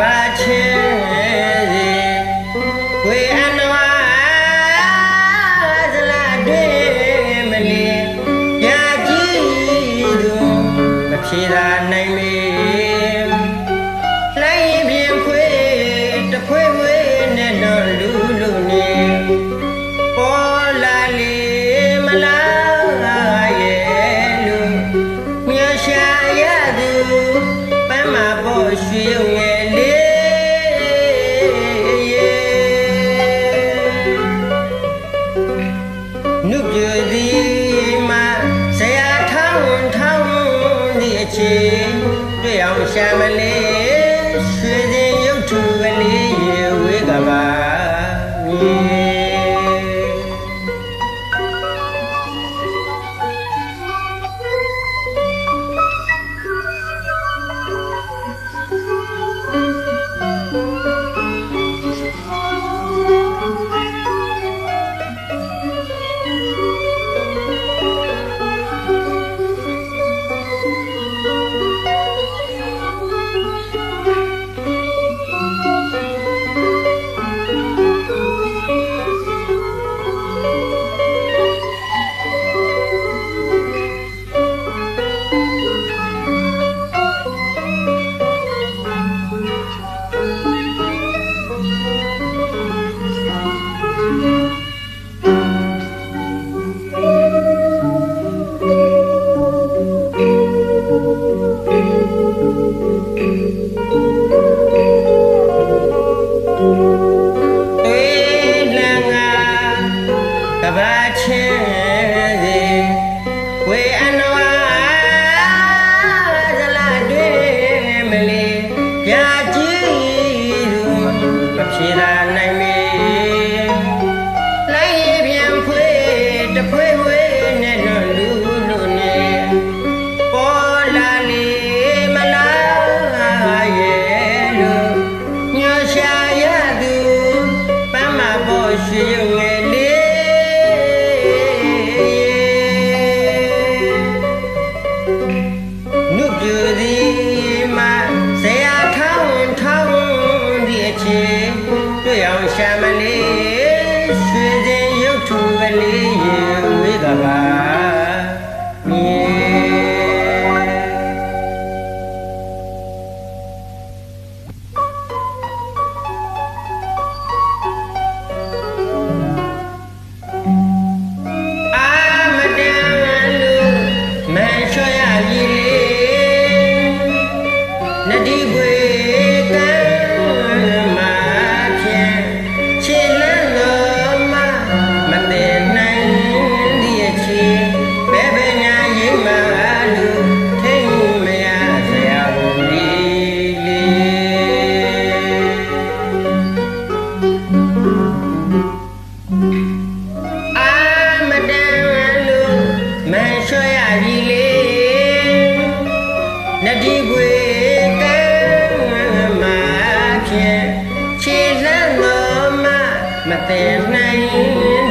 ဘာချေဝေအနဝါဇလာတွေ့မလီညာကြည့်သူမဖြေသာနိုင်မေ မြေအောင်ရှမ်းမလေး ရှမ်းမလေးရွှေစင်ရုပ်ထူကလေးရင်ဝေးကပါ အာမတန်လို့မန်လျှော့ရပြီလေနတိကွေကံမာဖြင့်ခြေစံတော်မမတည်နိုင်